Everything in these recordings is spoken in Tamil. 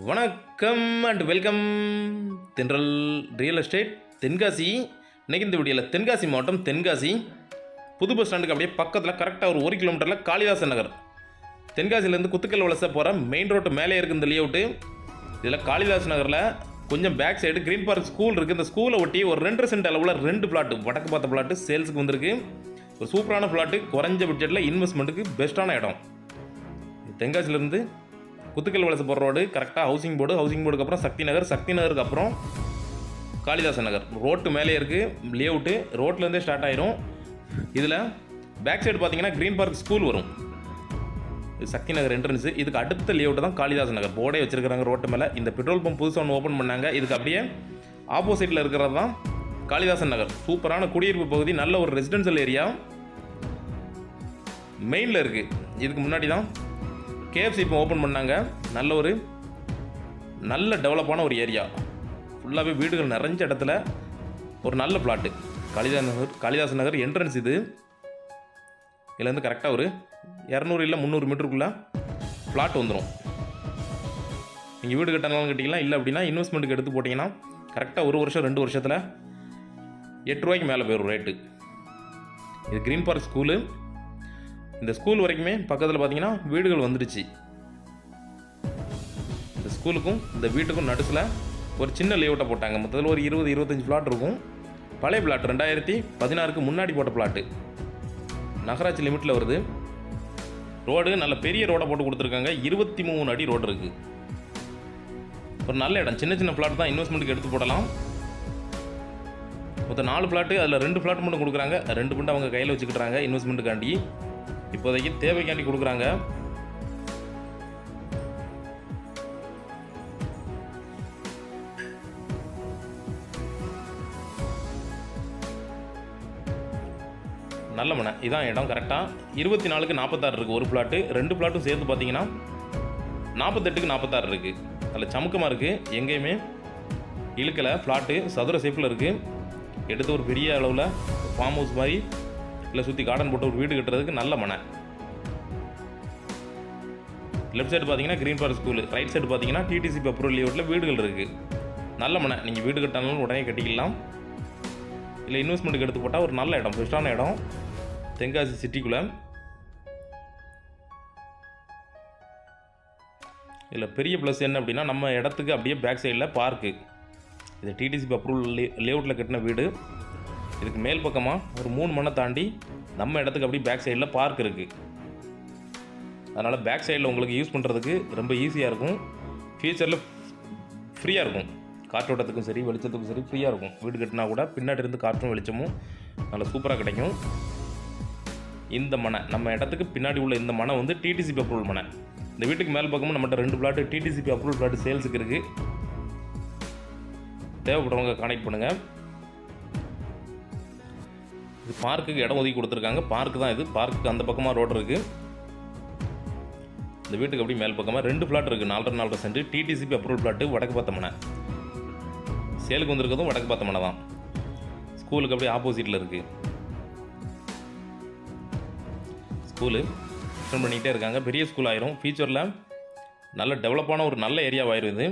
வணக்கம் and welcome Thendral real estate Tenkasi. இன்றைக்கி இந்த வீடியோவில் தென்காசி மாவட்டம் தென்காசி. புது பஸ் ஸ்டாண்டுக்கு அப்படியே பக்கத்தில் கரெக்டாக ஒரு ஒரு கிலோமீட்டரில் காளிதாசன் நகர். தென்காசிலேருந்து குத்துக்கல் வலச போகிற மெயின் ரோட்டு மேலே இருக்குது இந்த லேஅவுட்டு இதில் காளிதாஸ் நகரில் கொஞ்சம் back side green park school இருக்குது இந்த ஸ்கூலை ஒட்டி ஒரு ரெண்டு சென்ட் அளவில் ரெண்டு பிளாட்டு வடக்கு பார்த்த பிளாட்டு சேல்ஸுக்கு வந்திருக்கு. ஒரு சூப்பரான பிளாட்டு குறைஞ்ச பட்ஜெட்டில் இன்வெஸ்ட்மெண்ட்டுக்கு பெஸ்ட்டான இடம். தென்காசிலேருந்து குத்துக்கல் வலசு போகிற ரோடு கரெக்டாக ஹவுசிங் போர்டு ஹவுசிங் போர்டுக்கு அப்புறம் சக்தி நகர் சக்தி நகருக்கு அப்புறம் காளிதாசன் நகர். ரோட்டு மேலே இருக்குது லேஅவுட்டு ரோட்லேருந்தே ஸ்டார்ட் ஆயிரும். இதில் பேக் சைடு பார்த்தீங்கன்னா க்ரீன் பார்க் ஸ்கூல் வரும். சக்தி நகர் என்ட்ரன்ஸு இதுக்கு அடுத்த லேஅவுட்டு தான் காளிதாசன் நகர். போர்டே வச்சுருக்காங்க ரோட்டு மேலே. இந்த பெட்ரோல் பம்ப் புதுசாக ஒன்று ஓப்பன் பண்ணாங்க. இதுக்கு அப்படியே ஆப்போசிட்டில் இருக்கிறது தான் காளிதாசன் நகர். சூப்பரான குடியிருப்பு பகுதி நல்ல ஒரு ரெசிடென்ஷியல் ஏரியா மெயினில் இருக்குது இதுக்கு முன்னாடி தான் கேஎஃப்சி இப்போ ஓப்பன் பண்ணாங்க. நல்ல ஒரு நல்ல டெவலப்பான ஒரு ஏரியா ஃபுல்லாகவே வீடுகள் நிறைஞ்ச இடத்துல ஒரு நல்ல பிளாட்டு காளிதாஸ் நகர் காளிதாஸ் நகர் என்ட்ரன்ஸ் இது. இதுலேருந்து கரெக்டாக ஒரு இரநூறு இல்லை முந்நூறு மீட்டருக்குள்ளே பிளாட் வந்துடும் நீங்கள் வீடு கட்டினாலும் கட்டிக்கலாம் இல்லை அப்படின்னா இன்வெஸ்ட்மெண்ட்டுக்கு எடுத்து போட்டிங்கன்னா கரெக்டாக ஒரு வருஷம் ரெண்டு வருஷத்தில் எட்டு ரூபாய்க்கு மேலே போயிடும் ரேட்டு இது க்ரீன் பார்க் ஸ்கூலு இந்த ஸ்கூல் வரைக்குமே பக்கத்தில் பார்த்தீங்கன்னா வீடுகள் வந்துடுச்சு. இந்த ஸ்கூலுக்கும் இந்த வீட்டுக்கும் நடுசில் ஒரு சின்ன லேஅவுட்டை போட்டாங்க. மொத்தத்தில் ஒரு இருபது இருபத்தஞ்சி பிளாட் இருக்கும். பழைய பிளாட் ரெண்டாயிரத்தி பதினாறுக்கு முன்னாடி போட்ட பிளாட்டு நகராட்சி லிமிட்டில் வருது. ரோடு நல்ல பெரிய ரோடை போட்டு கொடுத்துருக்காங்க. இருபத்தி மூணு அடி ரோடு இருக்குது ஒரு நல்ல இடம். சின்ன சின்ன பிளாட் தான் இன்வெஸ்ட்மெண்ட்டுக்கு எடுத்து போடலாம். மொத்தம் நாலு பிளாட்டு அதில் ரெண்டு பிளாட் மட்டும் கொடுக்குறாங்க. ரெண்டு மட்டும் அவங்க கையில் வச்சுக்கிட்டாங்க இன்வெஸ்ட்மெண்ட்டுக்காண்டி இப்போதைக்கு தேவைக்காண்டி கொடுக்குறாங்க. நல்ல மனை. இதான் இடம் கரெக்டாக இருபத்தி நாலுக்கு நாற்பத்தாறு இருக்குது ஒரு பிளாட்டு ரெண்டு பிளாட்டும் சேர்த்து பார்த்தீங்கன்னா நாற்பத்தெட்டுக்கு நாற்பத்தாறு இருக்குது அதில் சமுக்கமாக இருக்குது எங்கேயுமே இழுக்கலை. ஃப்ளாட்டு சதுர சேஃபில் இருக்குது எடுத்து ஒரு பெரிய அளவில் ஃபார்ம் ஹவுஸ் மாதிரி இல்லை சுற்றி கார்டன் போட்டு ஒரு வீடு கட்டுறதுக்கு நல்ல மனை. லெஃப்ட் சைடு பார்த்தீங்கன்னா green park school right side பார்த்தீங்கன்னா டிடிசி பப்ரூல் லேஅவுட்டில் வீடுகள் இருக்குது நல்ல மனை. நீங்கள் வீடு கட்டினாலும் உடனே கட்டிக்கலாம். இல்லை இன்வெஸ்ட்மெண்ட்டுக்கு எடுத்து போட்டால் ஒரு நல்ல இடம் பெஸ்ட்டான இடம். தென்காசி சிட்டிக்குள்ளே இதில் பெரிய ப்ளஸ் என்ன அப்படின்னா நம்ம இடத்துக்கு அப்படியே பேக் சைடில் பார்க்கு இது டிடிசி அப்ரூவல் லே லேஅவுட்டில் கட்டின வீடு. இதுக்கு மேல் பக்கமாக ஒரு மூணு மணி தாண்டி நம்ம இடத்துக்கு அப்படியே பேக் சைடில் பார்க் இருக்குது அதனால் பேக் சைடில் உங்களுக்கு யூஸ் பண்ணுறதுக்கு ரொம்ப ஈஸியாக இருக்கும். ஃபியூச்சரில் ஃப்ரீயாக இருக்கும். காற்றோட்டத்துக்கும் சரி வெளிச்சத்துக்கும் சரி ஃப்ரீயாக இருக்கும். வீடு கட்டினா கூட பின்னாடி இருந்து காற்றும் வெளிச்சமும் நல்லா சூப்பராக கிடைக்கும். இந்த மனை நம்ம இடத்துக்கு பின்னாடி உள்ள இந்த மனை வந்து டிடிசிபி அப்ரூவல் மனை. இந்த வீட்டுக்கு மேல் பக்கமும் நம்மகிட்ட ரெண்டு பிளாட்டு டிடிசிபி அப்ரூவல் பிளாட்டு சேல்ஸுக்கு இருக்குது தேவைப்படுறவங்க கான்டெக்ட் பண்ணுங்கள் இது பார்க்குக்கு இடம் ஒதுக்கி கொடுத்துருக்காங்க. பார்க்கு தான் இது. பார்க்குக்கு அந்த பக்கமாக ரோடு இருக்குது இந்த வீட்டுக்கு அப்படியே மேல் பக்கமாக ரெண்டு பிளாட் இருக்குது நாலரை நாலரை சென்ட் டிடிசிபி அப்ரூவல் பிளாட்டு வடக்கு பார்த்தமனை சேலுக்கு வந்திருக்கிறதும் வடக்கு பார்த்தமனை தான். ஸ்கூலுக்கு அப்படியே ஆப்போசிட்டில் இருக்குது ஸ்கூலு எக்ஸ்டெண்ட் பண்ணிக்கிட்டே இருக்காங்க. பெரிய ஸ்கூல் ஆயிரும். ஃபியூச்சரில் நல்ல டெவலப்பான ஒரு நல்ல ஏரியாவாயிரும் இது.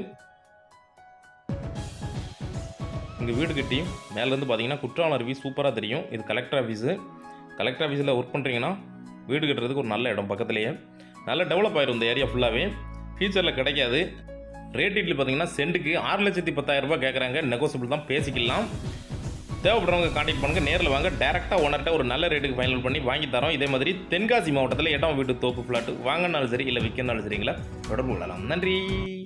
இங்கே வீடு கட்டி மேலேருந்து பார்த்தீங்கன்னா குற்றாலம் அருவி சூப்பராக தெரியும். இது கலெக்டர் ஆஃபீஸு கலெக்டர் ஆஃபீஸில் ஒர்க் பண்ணுறீங்கன்னா வீடு கட்டுறதுக்கு ஒரு நல்ல இடம் பக்கத்துலேயே. நல்ல டெவலப் ஆயிரும் இந்த ஏரியா ஃபுல்லாகவே ஃபியூச்சரில் கிடைக்காது. ரேட் இட்லி பார்த்தீங்கன்னா சென்ட்டுக்கு ஆறு லட்சத்தி பத்தாயிரம் ரூபாய் கேட்குறாங்க. நெகோசியபிள் தான் பேசிக்கலாம். தேவைப்படுறவங்க காண்டாக்ட் பண்ணுங்கள் நேரில் வாங்க. டேரெக்டாக ஓனர்கிட்ட ஒரு நல்ல ரேட்டுக்கு ஃபைனல் பண்ணி வாங்கி தரோம். இதே மாதிரி தென்காசி மாவட்டத்தில் இடம் வீட்டு தோப்பு ஃப்ளாட்டு வாங்கினாலும் சரி இல்லை விற்கனாலும் சரிங்களா? தொடர்பு கொள்ளலாம். நன்றி.